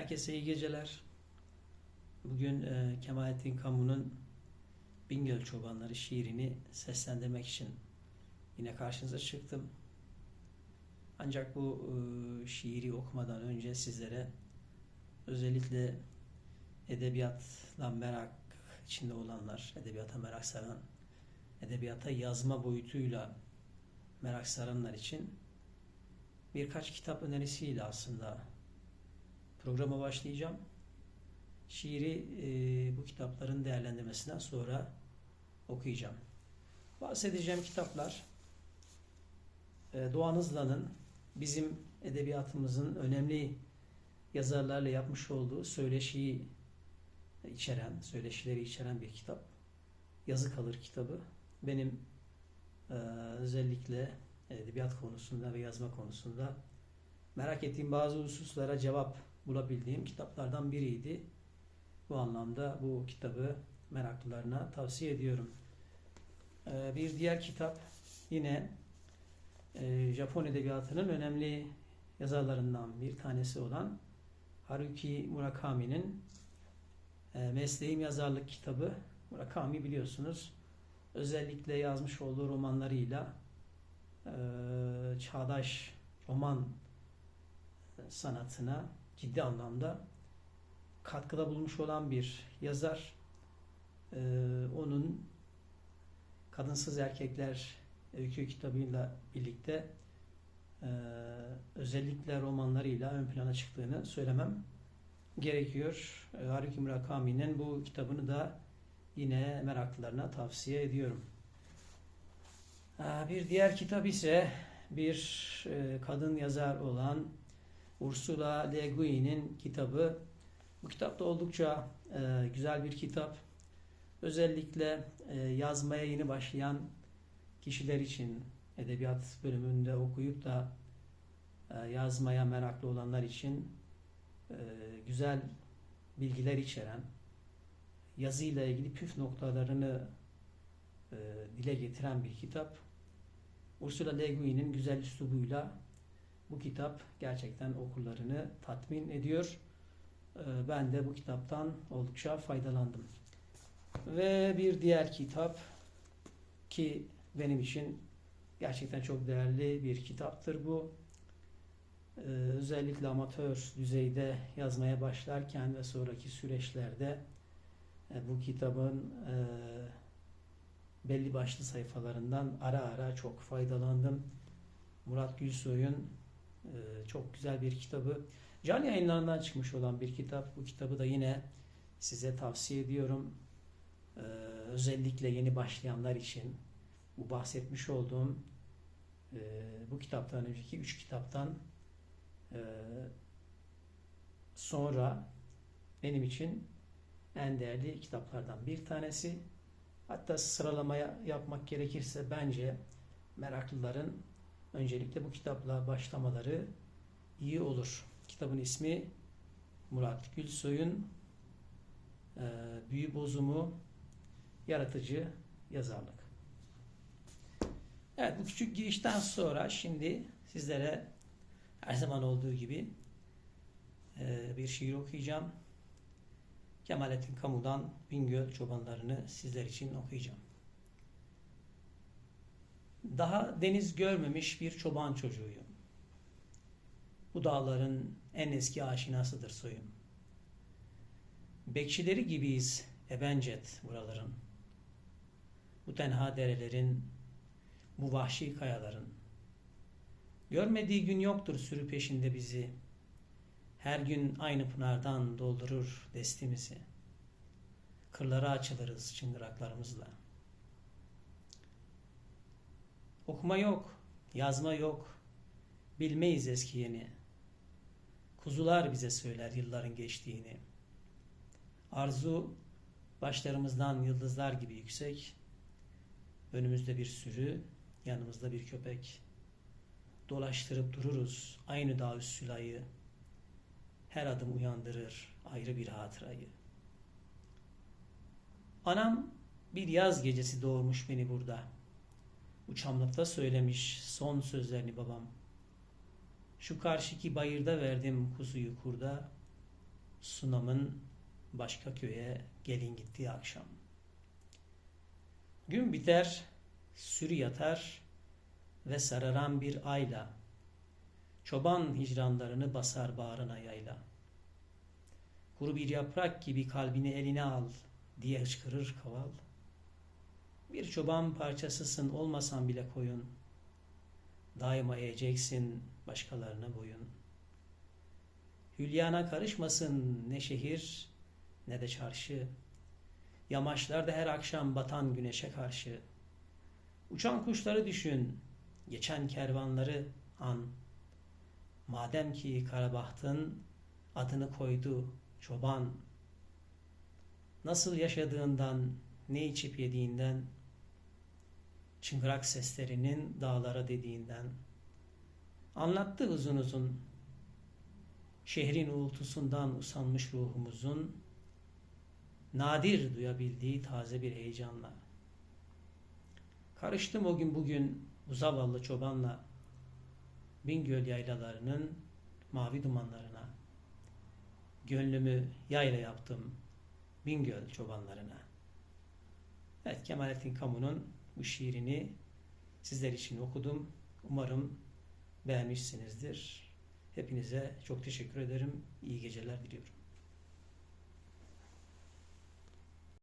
Herkese iyi geceler. Bugün e, Kemalettin Kamu'nun Bingöl Çobanları şiirini seslendirmek için yine karşınıza çıktım. Ancak bu e, şiiri okumadan önce sizlere özellikle edebiyatla merak içinde olanlar, edebiyata merak saran, edebiyata yazma boyutuyla merak saranlar için birkaç kitap önerisiyle aslında programa başlayacağım. Şiiri e, bu kitapların değerlendirmesinden sonra okuyacağım. Bahsedeceğim kitaplar e, Doğan Hızlan'ın bizim edebiyatımızın önemli yazarlarla yapmış olduğu söyleşiyi içeren, söyleşileri içeren bir kitap. Yazı kalır kitabı. Benim e, özellikle edebiyat konusunda ve yazma konusunda merak ettiğim bazı hususlara cevap bulabildiğim kitaplardan biriydi. Bu anlamda bu kitabı meraklılarına tavsiye ediyorum. Ee, Bir diğer kitap yine e, Japon edebiyatının önemli yazarlarından bir tanesi olan Haruki Murakami'nin e, Mesleğim Yazarlık kitabı. Murakami biliyorsunuz özellikle yazmış olduğu romanlarıyla e, çağdaş roman sanatına ciddi anlamda katkıda bulmuş olan bir yazar. Ee, onun Kadınsız Erkekler öykü kitabıyla birlikte e, özellikle romanlarıyla ön plana çıktığını söylemem gerekiyor. E, Haruki Murakami'nin bu kitabını da yine meraklılarına tavsiye ediyorum. Ee, bir diğer kitap ise bir e, kadın yazar olan Ursula Le Guin'in kitabı. Bu kitap da oldukça e, güzel bir kitap. Özellikle e, yazmaya yeni başlayan kişiler için edebiyat bölümünde okuyup da e, yazmaya meraklı olanlar için e, güzel bilgiler içeren, yazıyla ilgili püf noktalarını e, dile getiren bir kitap. Ursula Le Guin'in güzel üslubuyla bu kitap gerçekten okurlarını tatmin ediyor. Ee, Ben de bu kitaptan oldukça faydalandım. Ve bir diğer kitap ki benim için gerçekten çok değerli bir kitaptır bu. Ee, Özellikle amatör düzeyde yazmaya başlarken ve sonraki süreçlerde e, bu kitabın e, belli başlı sayfalarından ara ara çok faydalandım. Murat Gülsoy'un çok güzel bir kitabı. Can yayınlarından çıkmış olan bir kitap. Bu kitabı da yine size tavsiye ediyorum. Ee, özellikle yeni başlayanlar için bu bahsetmiş olduğum e, bu kitaptan önceki üç kitaptan e, sonra benim için en değerli kitaplardan bir tanesi. Hatta sıralamaya yapmak gerekirse bence meraklıların öncelikle bu kitapla başlamaları iyi olur. Kitabın ismi Murat Gülsoy'un e, Büyü Bozumu Yaratıcı Yazarlık. Evet bu küçük girişten sonra şimdi sizlere her zaman olduğu gibi e, bir şiir okuyacağım. Kemalettin Kamu'dan Bingöl Çobanlarını sizler için okuyacağım. Daha deniz görmemiş bir çoban çocuğuyum. Bu dağların en eski aşinasıdır soyum. Bekçileri gibiyiz ebencet buraların. Bu tenha derelerin, bu vahşi kayaların. Görmediği gün yoktur sürü peşinde bizi. Her gün aynı pınardan doldurur destimizi. Kırlara açılırız çıngıraklarımızla.'' Okuma yok, yazma yok. Bilmeyiz eski yeni. Kuzular bize söyler yılların geçtiğini. Arzu başlarımızdan yıldızlar gibi yüksek. Önümüzde bir sürü, yanımızda bir köpek. Dolaştırıp dururuz aynı dağ üssülayı. Her adım uyandırır ayrı bir hatırayı. Anam bir yaz gecesi doğurmuş beni burada.'' Uçamlıkta söylemiş son sözlerini babam. Şu karşıki bayırda verdim kuzuyu kurda. sunamın başka köye gelin gittiği akşam. Gün biter, sürü yatar ve sararan bir ayla. Çoban hicranlarını basar bağrına yayla. Kuru bir yaprak gibi kalbini eline al diye hıçkırır kaval. Bir çoban parçasısın olmasan bile koyun. Daima eğeceksin başkalarına boyun. Hülyana karışmasın ne şehir ne de çarşı. Yamaçlarda her akşam batan güneşe karşı. Uçan kuşları düşün, geçen kervanları an. Madem ki Karabaht'ın adını koydu çoban. Nasıl yaşadığından, ne içip yediğinden, çıngırak seslerinin dağlara dediğinden. Anlattı uzun uzun, şehrin uğultusundan usanmış ruhumuzun, nadir duyabildiği taze bir heyecanla. Karıştım o gün bugün bu zavallı çobanla, Bingöl yaylalarının mavi dumanlarına. Gönlümü yayla yaptım Bingöl çobanlarına. Evet Kemalettin Kamu'nun bu şiirini sizler için okudum. Umarım beğenmişsinizdir. Hepinize çok teşekkür ederim. İyi geceler diliyorum.